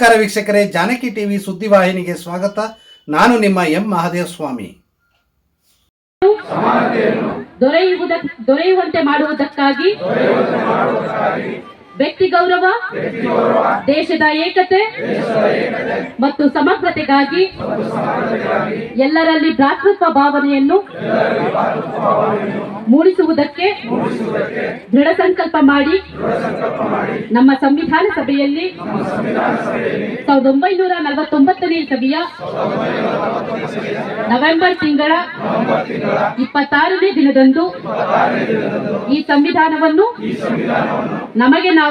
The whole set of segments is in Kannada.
ನಮಸ್ಕಾರ ವೀಕ್ಷಕರೇ ಜಾನಕಿ ಟಿವಿ ಸುದ್ದಿವಾಹಿನಿಗೆ ಸ್ವಾಗತ. ನಾನು ನಿಮ್ಮ ಎಂ ಮಹಾದೇವ ಸ್ವಾಮಿ ದೊರೆಯುವುದ ದೊರೆಯುವಂತೆ ಮಾಡುವುದಕ್ಕಾಗಿ ವ್ಯಕ್ತಿ ಗೌರವ, ದೇಶದ ಏಕತೆ ಮತ್ತು ಸಮಗ್ರತೆಗಾಗಿ ಎಲ್ಲರಲ್ಲಿ ಭ್ರಾತೃತ್ವ ಭಾವನೆಯನ್ನು ಮೂಡಿಸುವುದಕ್ಕೆ ದೃಢ ಸಂಕಲ್ಪ ಮಾಡಿ ನಮ್ಮ ಸಂವಿಧಾನ ಸಭೆಯಲ್ಲಿ ಸಾವಿರದ ಒಂಬೈನೂರ ನಲವತ್ತೊಂಬತ್ತನೇ ಸಭೆಯ ನವೆಂಬರ್ ತಿಂಗಳ ಇಪ್ಪತ್ತಾರನೇ ದಿನದಂದು ಈ ಸಂವಿಧಾನವನ್ನು ನಮಗೆ ನಾವೇ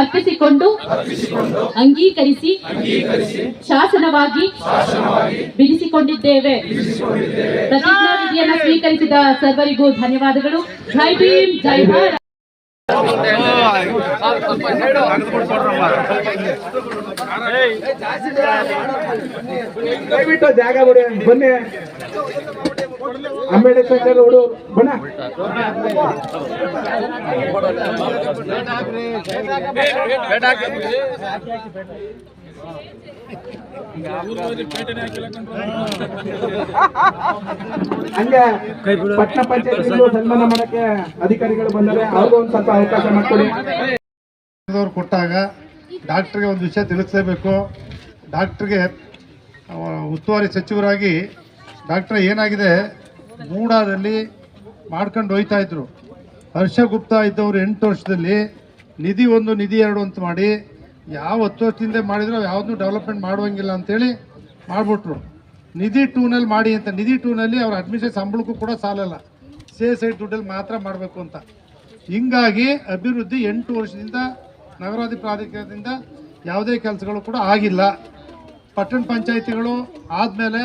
ಅರ್ಪಿಸಿಕೊಂಡು ಅಂಗೀಕರಿಸಿ ಶಾಸನವಾಗಿ ಬಿಡಿಸಿಕೊಂಡಿದ್ದೇವೆ. ಪ್ರತಿಜ್ಞಾನಿಧಿಯನ್ನು ಸ್ವೀಕರಿಸಿದ ಸರ್ವರಿಗೂ ಧನ್ಯವಾದಗಳು. ಜೈ ಭೀಮ್ ಜೈ ಭಾರತ್. ದಯವಿಟ್ಟು ಜಾಗ ಬಿಡಿ ಬನ್ನಿ. ಅಂಬೇಡ್ಕರ್ ಹುಡು ಬಣ್ಣ. ಹಂಗೆ ಪಟ್ಟಣ ಪಂಚಾಯತ್ ಸನ್ಮಾನ ಮಾಡಕ್ಕೆ ಅಧಿಕಾರಿಗಳು ಬಂದರೆ ಅವ್ರಿಗೂ ಒಂದ್ ಸ್ವಲ್ಪ ಅವಕಾಶ ಮಾಡಿಕೊಡಿ. ಅವ್ರು ಕೊಟ್ಟಾಗ ಡಾಕ್ಟ್ರಿಗೆ ಒಂದು ವಿಷಯ ತಿಳಿಸಲೇಬೇಕು. ಡಾಕ್ಟ್ರಿಗೆ ಉಸ್ತುವಾರಿ ಸಚಿವರಾಗಿ ಡಾಕ್ಟ್ರ್ ಏನಾಗಿದೆ? ಮೂಡಾದಲ್ಲಿ ಮಾಡ್ಕೊಂಡು ಹೋಯ್ತಾ ಇದ್ರು. ಹರ್ಷ ಗುಪ್ತಾ ಇದ್ದವರು ಎಂಟು ವರ್ಷದಲ್ಲಿ ನಿಧಿ ಒಂದು, ನಿಧಿ ಎರಡು ಅಂತ ಮಾಡಿ ಯಾವ ಹತ್ತು ವರ್ಷದಿಂದ ಮಾಡಿದ್ರು ಯಾವುದನ್ನು ಡೆವಲಪ್ಮೆಂಟ್ ಮಾಡುವಂಗಿಲ್ಲ ಅಂತೇಳಿ ಮಾಡಿಬಿಟ್ರು. ನಿಧಿ ಟೂನಲ್ಲಿ ಮಾಡಿ ಅಂತ, ನಿಧಿ ಟೂನಲ್ಲಿ ಅವ್ರ ಅಡ್ಮಿಷನ್ ಸಂಬಳಕ್ಕೂ ಕೂಡ ಸಾಲಲ್ಲ. ಸೇ ಸೈಡ್ ದುಡ್ಡಲ್ಲಿ ಮಾತ್ರ ಮಾಡಬೇಕು ಅಂತ. ಹಿಂಗಾಗಿ ಅಭಿವೃದ್ಧಿ ಎಂಟು ವರ್ಷದಿಂದ ನಗರಾಧಿ ಪ್ರಾಧಿಕಾರದಿಂದ ಯಾವುದೇ ಕೆಲಸಗಳು ಕೂಡ ಆಗಿಲ್ಲ. ಪಟ್ಟಣ ಪಂಚಾಯಿತಿಗಳು ಆದಮೇಲೆ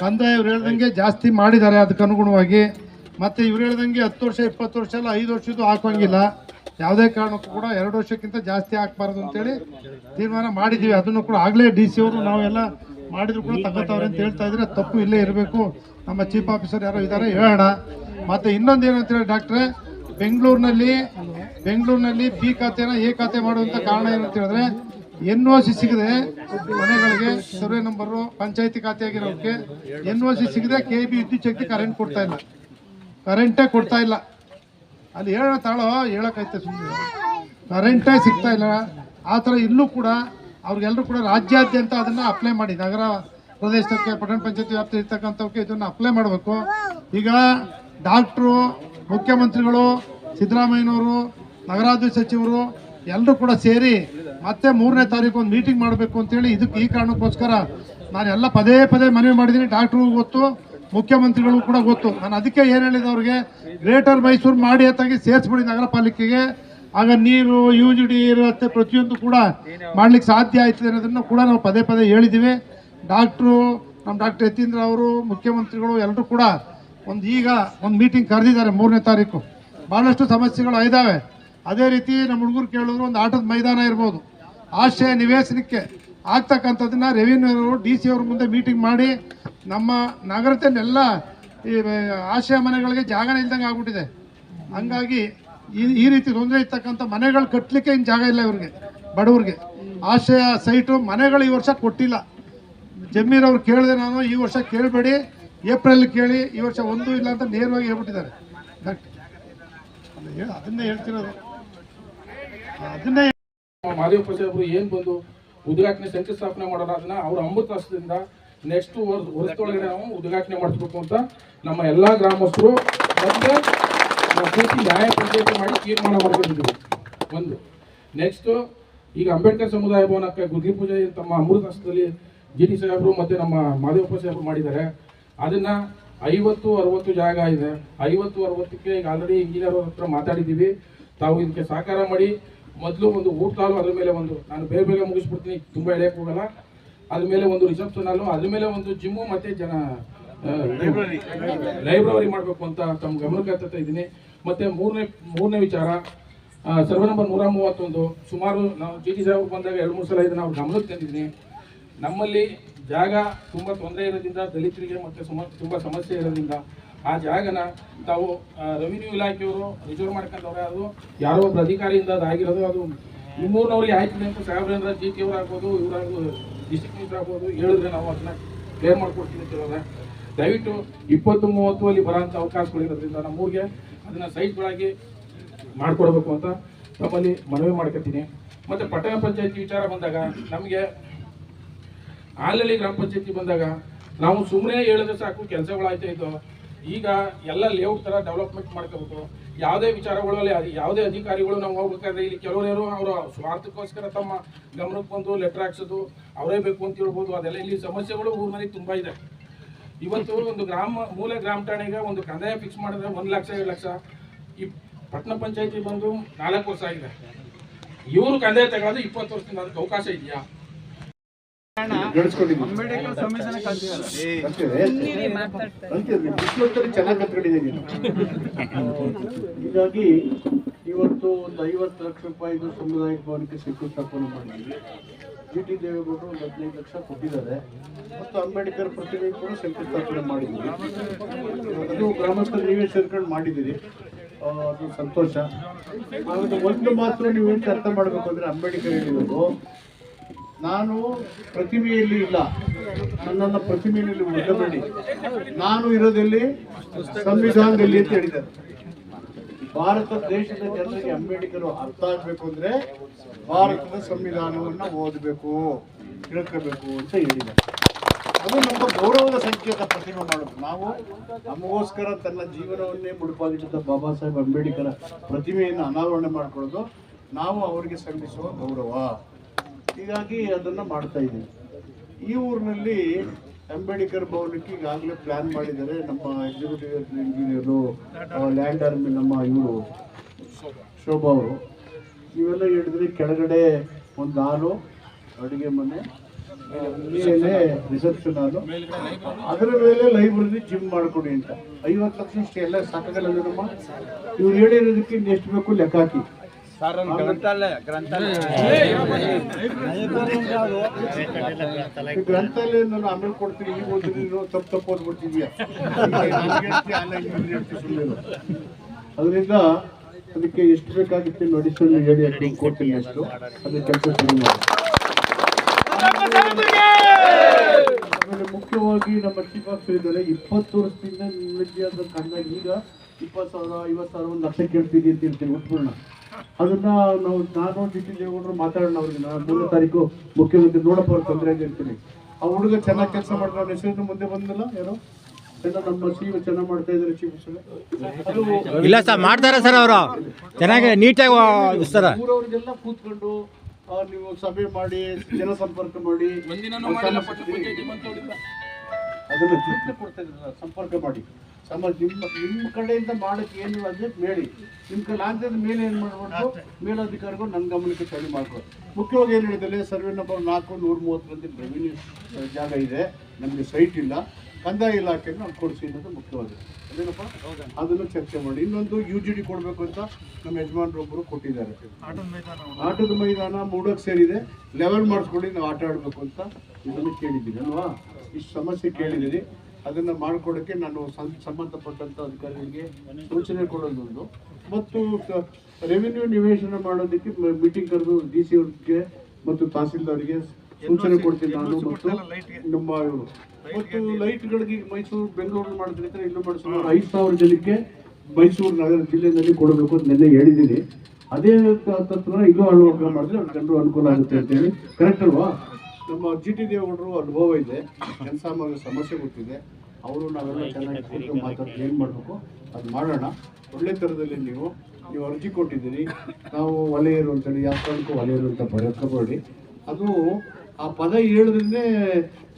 ಕಂದಾಯ ಇವ್ರು ಹೇಳ್ದಂಗೆ ಜಾಸ್ತಿ ಮಾಡಿದ್ದಾರೆ ಅದಕ್ಕೆ ಅನುಗುಣವಾಗಿ. ಮತ್ತು ಇವ್ರು ಹೇಳ್ದಂಗೆ ಹತ್ತು ವರ್ಷ, ಇಪ್ಪತ್ತು ವರ್ಷ ಎಲ್ಲ ಐದು ವರ್ಷದ್ದು ಹಾಕೋಂಗಿಲ್ಲ ಯಾವುದೇ ಕಾರಣಕ್ಕೂ ಕೂಡ ಎರಡು ವರ್ಷಕ್ಕಿಂತ ಜಾಸ್ತಿ ಹಾಕ್ಬಾರ್ದು ಅಂತೇಳಿ ತೀರ್ಮಾನ ಮಾಡಿದ್ದೀವಿ ಅದನ್ನು ಕೂಡ ಆಗಲೇ ಡಿ ಸಿ ಅವರು ನಾವೆಲ್ಲ ಮಾಡಿದ್ರು ಕೂಡ ತಗೋತಾವ್ರೆ ಅಂತ ಹೇಳ್ತಾ ಇದ್ರೆ ತಪ್ಪು ಇಲ್ಲೇ ಇರಬೇಕು. ನಮ್ಮ ಚೀಫ್ ಆಫೀಸರ್ ಯಾರೋ ಇದ್ದಾರೆ, ಹೇಳೋಣ. ಮತ್ತು ಇನ್ನೊಂದು ಅಂತ ಹೇಳಿ ಡಾಕ್ಟ್ರೆ, ಬೆಂಗಳೂರಿನಲ್ಲಿ ಬೆಂಗಳೂರಿನಲ್ಲಿ ಬಿ ಖಾತೆನ ಎ ಖಾತೆ ಮಾಡುವಂಥ ಕಾರಣ ಏನು ಅಂತ ಹೇಳಿದ್ರೆ ಎನ್ ಒ ಸಿ ಸಿಗದೆ ಮನೆಗಳಿಗೆ ಸರ್ವೆ ನಂಬರು, ಪಂಚಾಯತಿ ಖಾತೆ ಆಗಿರೋಕ್ಕೆ ಎನ್ ಒ ಸಿ ಸಿಗದೆ ಕೆ ಬಿ ವಿದ್ಯುತ್ ಶಕ್ತಿ ಕರೆಂಟ್ ಕೊಡ್ತಾ ಇಲ್ಲ. ಕರೆಂಟೇ ಕೊಡ್ತಾ ಇಲ್ಲ. ಅಲ್ಲಿ ಹೇಳೋ ತಾಳೋ ಹೇಳೋಕೈತೆ ಸುಮ್ಮನೆ ಕರೆಂಟೇ ಸಿಗ್ತಾ ಇಲ್ಲ. ಆ ಥರ ಇಲ್ಲೂ ಕೂಡ ಅವ್ರಿಗೆಲ್ಲರೂ ಕೂಡ ರಾಜ್ಯಾದ್ಯಂತ ಅದನ್ನು ಅಪ್ಲೈ ಮಾಡಿ. ನಗರ ಪ್ರದೇಶಕ್ಕೆ, ಪಟ್ಟಣ ಪಂಚಾಯತಿ ವ್ಯಾಪ್ತಿ ಇರ್ತಕ್ಕಂಥವಕ್ಕೆ ಇದನ್ನು ಅಪ್ಲೈ ಮಾಡಬೇಕು. ಈಗ ಡಾಕ್ಟ್ರು ಮುಖ್ಯಮಂತ್ರಿಗಳು, ಸಿದ್ದರಾಮಯ್ಯನವರು ನಗರಾಭಿವೃದ್ಧಿ ಸಚಿವರು ಎಲ್ಲರೂ ಕೂಡ ಸೇರಿ ಮತ್ತೆ ಮೂರನೇ ತಾರೀಕು ಒಂದು ಮೀಟಿಂಗ್ ಮಾಡಬೇಕು ಅಂತೇಳಿ ಇದಕ್ಕೆ ಈ ಕಾರಣಕ್ಕೋಸ್ಕರ ನಾನು ಎಲ್ಲ ಪದೇ ಪದೇ ಮನವಿ ಮಾಡಿದ್ದೀನಿ. ಡಾಕ್ಟ್ರಿಗೂ ಗೊತ್ತು ಮುಖ್ಯಮಂತ್ರಿಗಳು ಕೂಡ ಗೊತ್ತು. ನಾನು ಅದಕ್ಕೆ ಏನು ಹೇಳಿದೆ ಅವ್ರಿಗೆ, ಗ್ರೇಟರ್ ಮೈಸೂರು ಮಾಡಿ ಅತ್ತಾಗಿ ಸೇರಿಸ್ಬಿಡಿ ನಗರ ಪಾಲಿಕೆಗೆ. ಆಗ ನೀರು ಯು ಜಿ ಡಿ ಇರುತ್ತೆ, ಪ್ರತಿಯೊಂದು ಕೂಡ ಮಾಡ್ಲಿಕ್ಕೆ ಸಾಧ್ಯ ಆಯ್ತದೆ ಅನ್ನೋದನ್ನು ಕೂಡ ನಾವು ಪದೇ ಪದೇ ಹೇಳಿದ್ದೀವಿ. ಡಾಕ್ಟ್ರು, ನಮ್ಮ ಡಾಕ್ಟರ್ ಯತೀಂದ್ರ ಅವರು, ಮುಖ್ಯಮಂತ್ರಿಗಳು ಎಲ್ಲರೂ ಕೂಡ ಒಂದು ಈಗ ಒಂದು ಮೀಟಿಂಗ್ ಕರೆದಿದ್ದಾರೆ ಮೂರನೇ ತಾರೀಕು. ಭಾಳಷ್ಟು ಸಮಸ್ಯೆಗಳು ಇದ್ದಾವೆ ಅದೇ ರೀತಿ ನಮ್ಮ ಹುಡುಗರು ಕೇಳಿದ್ರು ಒಂದು ಆಟದ ಮೈದಾನ ಇರ್ಬೋದು. ಆಶ್ರಯ ನಿವೇಶನಕ್ಕೆ ಆಗ್ತಕ್ಕಂಥದ್ದನ್ನ ರೆವಿನ್ಯೂ ಡಿ ಸಿ ಅವ್ರ ಮುಂದೆ ಮೀಟಿಂಗ್ ಮಾಡಿ ನಮ್ಮ ನಗರದಲ್ಲೆಲ್ಲ ಈ ಆಶ್ರಯ ಮನೆಗಳಿಗೆ ಜಾಗನೇ ಇಲ್ದಂಗೆ ಆಗ್ಬಿಟ್ಟಿದೆ. ಹಂಗಾಗಿ ಈ ಈ ರೀತಿ ತೊಂದರೆ ಇರ್ತಕ್ಕಂಥ ಮನೆಗಳು ಕಟ್ಟಲಿಕ್ಕೆ ಇನ್ನು ಜಾಗ ಇಲ್ಲ ಇವ್ರಿಗೆ, ಬಡವ್ರಿಗೆ. ಆಶ್ರಯ ಸೈಟು ಮನೆಗಳು ಈ ವರ್ಷ ಕೊಟ್ಟಿಲ್ಲ. ಜಮೀರ್ ಅವ್ರು ಕೇಳಿದೆ ನಾನು, ಈ ವರ್ಷ ಕೇಳಬೇಡಿ ಏಪ್ರಿಲ್ ಕೇಳಿ ಈ ವರ್ಷ ಒಂದು ಇಲ್ಲ ಅಂತ ನೇರವಾಗಿ ಹೇಳ್ಬಿಟ್ಟಿದ್ದಾರೆ. ಅದನ್ನೇ ಹೇಳ್ತಿರೋದು. ಅದನ್ನೇ ಮಾದೇವಪ್ಪ ಸಾಹೇಬರು ಏನ್ ಬಂದು ಉದ್ಘಾಟನೆ ಶಂಕುಸ್ಥಾಪನೆ ಮಾಡೋಣ ಅದನ್ನ ಅವ್ರ ಹಸ್ತದಿಂದ ನೆಕ್ಸ್ಟ್ ವರ್ಷದೊಳಗಡೆ ನಾವು ಉದ್ಘಾಟನೆ ಮಾಡಿಸ್ಬೇಕು ಅಂತ ನಮ್ಮ ಎಲ್ಲಾ ಗ್ರಾಮಸ್ಥರು ಮತ್ತೆ ಕೂತಿ ನ್ಯಾಯ ಪಂಚಾಯತಿ ಮಾಡಿ ತೀರ್ಮಾನ ಮಾಡ್ಕೊಂಡಿದ್ದೀವಿ. ಒಂದು ನೆಕ್ಸ್ಟ್ ಈಗ ಅಂಬೇಡ್ಕರ್ ಸಮುದಾಯ ಭವನಕ್ಕೆ ಗುದ್ಲಿ ಪೂಜೆ ತಮ್ಮ ಅಮೃತ ಹಸ್ತದಲ್ಲಿ ಜಿ ಟಿ ಸಾಹೇಬರು ಮತ್ತೆ ನಮ್ಮ ಮಾದೇವಪ್ಪ ಸಾಹೇಬರು ಮಾಡಿದ್ದಾರೆ. ಅದನ್ನ ಐವತ್ತು, ಅರವತ್ತು ಜಾಗ ಇದೆ. ಐವತ್ತು, ಅರವತ್ತಕ್ಕೆ ಈಗ ಆಲ್ರೆಡಿ ಇಂಜಿನಿಯರ್ ಹತ್ರ ಮಾತಾಡಿದ್ದೀವಿ. ತಾವು ಇದಕ್ಕೆ ಸಹಕಾರ ಮಾಡಿ ಮೊದಲು ಒಂದು ಊಟ ಹಾಲು ಅದ್ರ ಮೇಲೆ ಒಂದು ನಾನು ಬೇಗ ಬೇಗ ಮುಗಿಸ್ಬಿಡ್ತೀನಿ ತುಂಬ ಎಳೆಯಕ್ಕೆ ಹೋಗಲ್ಲ. ಅದ್ರ ಮೇಲೆ ಒಂದು ರಿಸೆಪ್ಷನ್ ಹಾಲು ಅದ್ರ ಮೇಲೆ ಒಂದು ಜಿಮ್ಮು ಮತ್ತೆ ಜನ ಲೈಬ್ರರಿ ಮಾಡಬೇಕು ಅಂತ ತಮ್ಮ ಗಮನಕ್ಕೆ ಇದ್ದೀನಿ. ಮತ್ತೆ ಮೂರನೇ ಮೂರನೇ ವಿಚಾರ ಸರ್ವ ನಂಬರ್ ನೂರ ಮೂವತ್ತೊಂದು ಸುಮಾರು ನಾವು ಜಿ ಟಿ ಸಾಹೇಬ್ ಬಂದಾಗ ಎರಡು ಮೂರು ಸಲ ಇದನ್ನ ನಾವು ಗಮನಕ್ಕೆ ತಂದಿದ್ದೀನಿ. ನಮ್ಮಲ್ಲಿ ಜಾಗ ತುಂಬ ತೊಂದರೆ ಇರೋದ್ರಿಂದ ದಲಿತರಿಗೆ ಮತ್ತು ಸಮ ತುಂಬ ಸಮಸ್ಯೆ ಇರೋದ್ರಿಂದ ಆ ಜಾಗನ ತಾವು ರೆವಿನ್ಯೂ ಇಲಾಖೆಯವರು ರಿಸರ್ವ್ ಮಾಡ್ಕೊಂಡವ್ರೆ, ಅದು ಯಾರೋ ಒಬ್ಬ ಅಧಿಕಾರಿಯಿಂದ ಅದು ಆಗಿರೋದು, ಅದು ನಿಮ್ಮೂರಿನವ್ರಿಗೆ ಆಯ್ತು ಅಂತ ಸಾಹೇಬ್ರೇಂದ್ರ ಜಿ ಟಿ ಅವರಾಗ್ಬೋದು ಇವರಾಗ್ಬೋದು ಡಿಸ್ಟ್ರಿಕ್ಟ್ ಮಿನಿಸ್ಟರ್ ಆಗ್ಬೋದು, ಹೇಳಿದ್ರೆ ನಾವು ಅದನ್ನ ಕ್ಲಿಯರ್ ಮಾಡ್ಕೊಡ್ತೀನಿ ಅಂತ ಹೇಳಿದ್ರೆ ದಯವಿಟ್ಟು ಇಪ್ಪತ್ತು ಮೂವತ್ತು ಅಲ್ಲಿ ಬರೋಂಥ ಅವಕಾಶಗಳಿರೋದ್ರಿಂದ ನಮ್ಮೂರಿಗೆ ಅದನ್ನ ಸೈಟ್ಗಳಾಗಿ ಮಾಡಿಕೊಡ್ಬೇಕು ಅಂತ ತಮ್ಮಲ್ಲಿ ಮನವಿ ಮಾಡ್ಕೊತೀನಿ. ಮತ್ತು ಪಟ್ಟಣ ಪಂಚಾಯತಿ ವಿಚಾರ ಬಂದಾಗ, ನಮಗೆ ಆಲಲ್ಲಿ ಗ್ರಾಮ ಪಂಚಾಯತಿ ಬಂದಾಗ ನಾವು ಸುಮ್ಮನೆ ಹೇಳಿದ್ರೆ ಸಾಕು, ಕೆಲಸಗಳಾಯ್ತಾ ಇದ್ದೋ ಈಗ ಎಲ್ಲ ಲೇಔಟ್ ಥರ ಡೆವಲಪ್ಮೆಂಟ್ ಮಾಡ್ಕೋಬೇಕು. ಯಾವುದೇ ವಿಚಾರಗಳಲ್ಲಿ ಅಲ್ಲಿ ಯಾವುದೇ ಅಧಿಕಾರಿಗಳು ನಾವು ಹೋಗ್ಬೇಕಾದ್ರೆ ಇಲ್ಲಿ ಕೆಲವರು ಅವರ ಸ್ವಾರ್ಥಕ್ಕೋಸ್ಕರ ತಮ್ಮ ಗಮನಕ್ಕೆ ಬಂದು ಲೆಟರ್ ಹಾಕ್ಸೋದು, ಅವರೇ ಬೇಕು ಅಂತ ಹೇಳ್ಬೋದು. ಅದೆಲ್ಲ ಇಲ್ಲಿ ಸಮಸ್ಯೆಗಳು ಊರಿನಲ್ಲಿ ತುಂಬ ಇದೆ. ಇವತ್ತು ಒಂದು ಗ್ರಾಮ, ಮೂಲ ಗ್ರಾಮ ಠಾಣೆಗೆ ಒಂದು ಕಂದಾಯ ಫಿಕ್ಸ್ ಮಾಡಿದ್ರೆ ಒಂದು ಲಕ್ಷ, ಎರಡು ಲಕ್ಷ. ಈ ಪಟ್ಟಣ ಪಂಚಾಯತಿ ಬಂದು ನಾಲ್ಕು ವರ್ಷ ಆಗಿದೆ. ಇವರು ಕಂದಾಯ ತಗೊಳ್ಳೋದು ಇಪ್ಪತ್ತು ವರ್ಷದಿಂದ ಅದಕ್ಕೆ ಅವಕಾಶ ಇದೆಯಾ? ಚೆನ್ನಾಗಿ ಕತ್ಕೊಂಡಿದ್ದೀನಿ ಹೀಗಾಗಿ ಇವತ್ತು ಒಂದು ಐವತ್ತು ಲಕ್ಷ ರೂಪಾಯಿದು ಸಮುದಾಯ ಭವನಕ್ಕೆ ಶಂಕುಸ್ಥಾಪನೆ ಮಾಡಿದ್ವಿ ಜಿ ಟಿ ದೇವೇಗೌಡರು ಒಂದು ಹದಿನೈದು ಲಕ್ಷ ಕೊಟ್ಟಿದ್ದಾರೆ. ಮತ್ತು ಅಂಬೇಡ್ಕರ್ ಪ್ರತಿಮೆ ಕೂಡ ಶಂಕುಸ್ಥಾಪನೆ ಮಾಡಿದ್ವಿ ಅದು ಗ್ರಾಮಸ್ಥರು ನೀವೇ ಸೇರ್ಕೊಂಡು ಮಾಡಿದ್ದೀರಿ. ಅದು ಸಂತೋಷ. ಒಂದು ಮಾತ್ರ ನೀವೇನು ಅರ್ಥ ಮಾಡಬೇಕು ಅಂದ್ರೆ ಅಂಬೇಡ್ಕರ್ ಹೇಳಿರೋದು ನಾನು ಪ್ರತಿಮೆಯಲ್ಲಿ ಇಲ್ಲ. ನನ್ನನ್ನು ಪ್ರತಿಮೆಯಲ್ಲಿ ಉಳಿಸಬೇಡಿ ನಾನು ಇರೋದಲ್ಲಿ? ಸಂವಿಧಾನದಲ್ಲಿ ಅಂತ ಹೇಳಿದ್ದಾರೆ. ಭಾರತ ದೇಶದ ಜನರಿಗೆ ಅಂಬೇಡ್ಕರ್ ಅರ್ಥ ಆಗ್ಬೇಕು ಅಂದ್ರೆ ಭಾರತದ ಸಂವಿಧಾನವನ್ನ ಓದಬೇಕು, ತಿಳ್ಕೋಬೇಕು ಅಂತ ಹೇಳಿದ್ದಾರೆ. ಅದು ನಮ್ಮ ಗೌರವದ ಸಂಕೇತ ಪ್ರತಿಮೆ ಮಾಡೋದು. ನಾವು ನಮಗೋಸ್ಕರ ತನ್ನ ಜೀವನವನ್ನೇ ಮುಡುಪಾಗಿಟ್ಟಿದ್ದ ಬಾಬಾ ಸಾಹೇಬ್ ಅಂಬೇಡ್ಕರ್ ಪ್ರತಿಮೆಯನ್ನು ಅನಾವರಣೆ ಮಾಡ್ಕೊಳ್ಳೋದು ನಾವು ಅವರಿಗೆ ಸಲ್ಲಿಸುವ ಗೌರವ. ಹೀಗಾಗಿ ಅದನ್ನ ಮಾಡ್ತಾ ಇದ್ದೀವಿ ಈ ಊರಿನಲ್ಲಿ ಅಂಬೇಡ್ಕರ್ ಭವನಕ್ಕೆ ಈಗಾಗಲೇ ಪ್ಲಾನ್ ಮಾಡಿದ್ದಾರೆ. ನಮ್ಮ ಎಕ್ಸಿಕ್ಯೂಟಿವ್ ಇಂಜಿನಿಯರು ಲ್ಯಾಂಡ್ ಆರ್ಮಿ ನಮ್ಮ ಇವರು, ಶೋಭಾ ಅವರು. ಇವೆಲ್ಲ ಹೇಳಿದ್ರೆ ಕೆಳಗಡೆ ಒಂದು ಹಾಲು, ಅಡುಗೆ ಮನೆ, ಮೇಲೆ ರಿಸೆಪ್ಷನ್ ಹಾಲು. ಅದರ ಮೇಲೆ ಲೈಬ್ರರಿ ಜಿಮ್ ಮಾಡಿಕೊಡಿ ಅಂತ. ಐವತ್ತು ಲಕ್ಷ ಎಲ್ಲ ಸಾಕಾಗಲ್ಲ ನಮ್ಮ ಇವ್ರು ಹೇಳಿರೋದಕ್ಕೆ ಇನ್ನೆಷ್ಟು ಬೇಕು ಲೆಕ್ಕ ಹಾಕಿ. ಈ ಗ್ರಂಥಾಲಯ ನಾನು ಆಮೇಲೆ ಕೊಡ್ತೀನಿ ಈಗ ತಪ್ಪು ತಪ್ಪು ಅದರಿಂದ ಅದಕ್ಕೆ ಎಷ್ಟು ಬೇಕಾಗಿತ್ತು ಅಡಿಷನ್ ಹೇಳಿ ಕೊಡ್ತೀನಿ ಅಷ್ಟು ಅದ್ರ ಕೆಲಸ ಶುರು ಮಾಡಿ ಆಮೇಲೆ ಮುಖ್ಯವಾಗಿ ನಮ್ಮ ಚೀಫ್ ಆಫ್ ಇದ್ದಾರೆ ಇಪ್ಪತ್ತು ವರ್ಷದಿಂದ ನಿಮ್ಮ ಕಂಡ ಈಗ ಇಪ್ಪತ್ತು ಸಾವಿರ ಐವತ್ತು ಸಾವಿರ ಒಂದು ಲಕ್ಷ ಕೇಳ್ತೀನಿ ಅಂತ ಹೇಳ್ತೀನಿ ಉತ್ಪನ್ನ ಅದನ್ನ ನಾವು ನಾನು ಡಿಟಿ ದೇವೇಗೌಡರು ಮಾತಾಡೋಣ ಅವ್ರಿಗೆ. ನಾನು ಮೂರನೇ ತಾರೀಕು ಮುಖ್ಯಮಂತ್ರಿ ನೋಡಪ್ಪ ಅವ್ರ ತೊಂದರೆ ಅಂತ ಹೇಳ್ತೀನಿ. ಆ ಹುಡುಗ ಚೆನ್ನಾಗಿ ಕೆಲಸ ಮಾಡಿದ್ರೆ ಅವ್ನ ಹೆಸರು ಮುಂದೆ ಬಂದಿಲ್ಲ ಯಾರು ಚೆನ್ನಾಗಿ ನಮ್ಮ ಸಿ ಚೆನ್ನಾಗಿ ಮಾಡ್ತಾ ಇದ್ದಾರೆ ಚೀಫ್ ಇಲ್ಲ ಸರ್ ಮಾಡ್ತಾರೆ ಸರ್ ಅವರು. ಚೆನ್ನಾಗಿ ನೀಟಾಗಿ ಸರ್. ಊರವರಿಗೆಲ್ಲ ಕೂತ್ಕೊಂಡು ನೀವು ಸಭೆ ಮಾಡಿ ಜನ ಸಂಪರ್ಕ ಮಾಡಿ ಅದನ್ನ ಕೊಡ್ತಾ ಇದ್ರಲ್ಲ ಸಂಪರ್ಕ ಮಾಡಿ. ಸಮ ನಿಮ್ಮ ನಿಮ್ಮ ಕಡೆಯಿಂದ ಮಾಡಕ್ಕೆ ಏನು ಅಂದ್ರೆ ಮೇಳಿ. ನಿಮ್ಮ ಕಡೆ ಮೇಲೆ ಏನು ಮಾಡಬೇಕು? ಮೇಲಧಿಕಾರಿಗಳು ನನ್ನ ಗಮನಕ್ಕೆ ತಲೆ ಮಾಡ್ಬೋದು ಮುಖ್ಯವಾಗಿ ಏನು ಹೇಳಿದರೆ ಸರ್ವೆ ನಂಬರ್ ನಾಲ್ಕು ನೂರ ಮೂವತ್ತರಲ್ಲಿ ರೆವಿನ್ಯೂ ಜಾಗ ಇದೆ. ನಮಗೆ ಸೈಟ್ ಇಲ್ಲ. ಕಂದಾಯ ಇಲಾಖೆಯನ್ನು ನಾವು ಕೊಡಿಸಿ ಅನ್ನೋದು ಮುಖ್ಯವಾಗಿದೆ. ಅದೇನಪ್ಪ? ಅದನ್ನು ಚರ್ಚೆ ಮಾಡಿ. ಇನ್ನೊಂದು ಯು ಜಿ ಡಿ ಕೊಡಬೇಕು ಅಂತ ನಮ್ಮ ಯಜಮಾನರೊಬ್ಬರು ಕೊಟ್ಟಿದ್ದಾರೆ. ಆಟದ ಮೈದಾನ ಮೂಡಕ್ಕೆ ಸೇರಿದೆ. ಲೆವೆಲ್ ಮಾಡಿಸ್ಕೊಂಡು ನಾವು ಆಟ ಆಡಬೇಕು ಅಂತ ಇದನ್ನು ಕೇಳಿದ್ದೀನಿ ಅಲ್ವಾ? ಇಷ್ಟು ಸಮಸ್ಯೆ ಕೇಳಿದ್ದೀರಿ. ಅದನ್ನು ಮಾಡಿಕೊಡೋಕ್ಕೆ ನಾನು ಸಂ- ಸಂಬಂಧಪಟ್ಟಂಥ ಅಧಿಕಾರಿಗಳಿಗೆ ಸೂಚನೆ ಕೊಡೋದೊಂದು. ಮತ್ತು ರೆವಿನ್ಯೂ ನಿವೇಶನ ಮಾಡೋದಕ್ಕೆ ಮೀಟಿಂಗ್ ಕರೆದು ಡಿ ಸಿ ಅವ್ರಿಗೆ ಮತ್ತು ತಹಸೀಲ್ದಾರ್ಗೆ ಸೂಚನೆ ಕೊಡ್ತೀನಿ ನಾನು ಮತ್ತು ನಮ್ಮ ಮತ್ತು ಲೈಟ್ಗಳಿಗೆ ಮೈಸೂರು ಬೆಂಗಳೂರು ಮಾಡಿದ್ರೆ ಇನ್ನೂ ಮಾಡಿಸುವ ಐದು ಸಾವಿರ ಜನಕ್ಕೆ ಮೈಸೂರು ನಗರ ಜಿಲ್ಲೆಯಲ್ಲಿ ಕೊಡಬೇಕು ಅಂತ ನಿನ್ನೆ ಹೇಳಿದ್ದೀನಿ. ಅದೇ ತತ್ರ ತತ್ವ ಇಲ್ಲೂ ಅಳವಡಿಕೆ ಮಾಡಿದ್ರೆ ಜನರು ಅನುಕೂಲ ಆಗುತ್ತೆ ಅಂತೇಳಿ. ಕರೆಕ್ಟ್ ಅಲ್ವಾ? ನಮ್ಮ ಜಿ ಟಿ ದೇವೇಗೌಡರು ಅನುಭವ ಇದೆ. ಕೆಲಸ ಮಾಡೋ ಸಮಸ್ಯೆ ಗೊತ್ತಿದೆ. ಅವರು ನಾವೆಲ್ಲ ಚೆನ್ನಾಗಿ ಕೂತು ಮಾತಾಡಿ ಏನು ಮಾಡಬೇಕು? ಅದು ಮಾಡೋಣ. ಒಳ್ಳೆ ಥರದಲ್ಲಿ ನೀವು ನೀವು ಅರ್ಜಿ ಕೊಟ್ಟಿದ್ದೀರಿ. ನಾವು ವಲಯರು ಅಂತೇಳಿ ಯಾವ ಕಾರಣಕ್ಕೂ ವಲಯರು ಅಂತ ಬರೆಯೋಬೇಡಿ ಅದು ಆ ಪದ ಹೇಳಿದ್ರೆ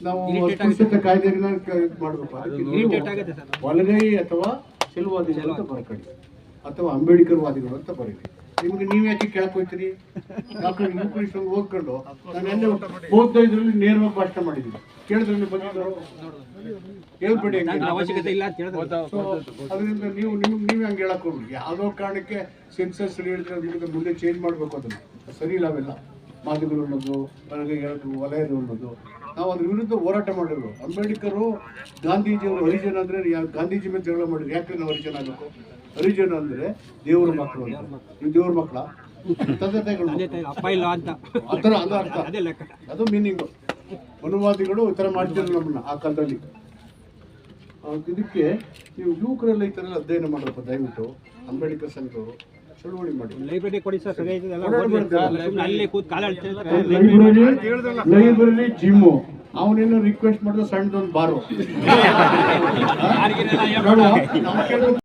ನಾವು ಅಸ್ಪೃಶ್ಯತೆ ಕಾಯ್ದೆಗಳನ್ನ ಮಾಡಬೇಕು. ಅದಕ್ಕೆ ನೀವು ವಲಗೈ ಅಥವಾ ಚೆಲುವಾದಿಗಳು ಅಂತ ಬರ್ಕೊಳ್ಳಿ ಅಥವಾ ಅಂಬೇಡ್ಕರ್ ವಾದಿಗಳು ಅಂತ ಬರೀರಿ ನಿಮ್ಗೆ ನೀವ್ ಯಾಕೆ ಕೇಳಕ್ ಹೋಯ್ತೀರಿ? ಡಾಕ್ಟರ್ ಇಷ್ಟೊಂದು ಓದ್ಕೊಂಡು ನಾನು ಓದ್ತಾ ಮೂವತ್ತೈದರಲ್ಲಿ ನೇರವಾಗಿ ಭಾಷಣ ಮಾಡಿದ್ದೀನಿ ಕೇಳಿದ್ರೆ ಹೇಳ್ಬೇಡಿ ಅವಶ್ಯಕತೆ ಇಲ್ಲ ಅದರಿಂದ ನೀವು ನಿಮ್ಗೆ ನೀವೇ ಹಂಗೆ ಹೇಳಕ್ ಹೋಗ್ಬಿಡಿ. ಯಾವುದೋ ಕಾರಣಕ್ಕೆ ಸೆನ್ಸಸ್ ಹೇಳಿದ್ರೆ ಮುಂದೆ ಚೇಂಜ್ ಮಾಡ್ಬೇಕು ಅದನ್ನ. ಸರಿ ಇಲ್ಲ ಅವೆಲ್ಲ. ಮಾಧ್ಯಮಗಳು ಅನ್ನೋದು ವಲಯದು ಅನ್ನೋದು ನಾವು ಅದ್ರ ವಿರುದ್ಧ ಹೋರಾಟ ಮಾಡಿದ್ರು ಅಂಬೇಡ್ಕರು ಗಾಂಧೀಜಿಯವರು ಹರಿಜನ ಅಂದ್ರೆ ಯಾ- ಗಾಂಧೀಜಿ ಮೇಲೆ ಜಗಳ ಮಾಡಿದ್ರು. ಯಾಕೆ ನಾವು ಹರಿಜನ ಆಗಬೇಕು? ಹರಿಜನ ಅಂದ್ರೆ ದೇವರ ಮಕ್ಕಳು ನೀವು ದೇವ್ರ ಮಕ್ಕಳ? ತಂದೆ ತಾಯಿಗಳು ಆ ಥರ ಅದು ಅರ್ಥ. ಅದೇ ಲೆಕ್ಕ. ಅದು ಮೀನಿಂಗು. ಅನುವಾದಿಗಳು ಈ ಥರ ಮಾಡ್ತಿದ್ರು ನಮ್ಮನ್ನ ಆ ಕಾಲದಲ್ಲಿ. ಇದಕ್ಕೆ ನೀವು ಯುವಕರೆಲ್ಲ ಈ ಥರ ಅಧ್ಯಯನ ಮಾಡಬೇಕು ದಯವಿಟ್ಟು ಅಂಬೇಡ್ಕರ್ ಸಂಘದವರು. ಚಳುವಳಿ ಮಾಡಿ. ಲೈಬ್ರರಿ ಕೊಡಿ ಸರ್ ಅಲ್ಲಿ ಕೂತ್ ಕಾಲ ಲೈಬ್ರರಿ ಲೈಬ್ರರಿ ಜಿಮ್ಮು ಅವನೇನು ರಿಕ್ವೆಸ್ಟ್ ಮಾಡಿದ್ರೆ ಸಣ್ಣದೊಂದು ಬಾರು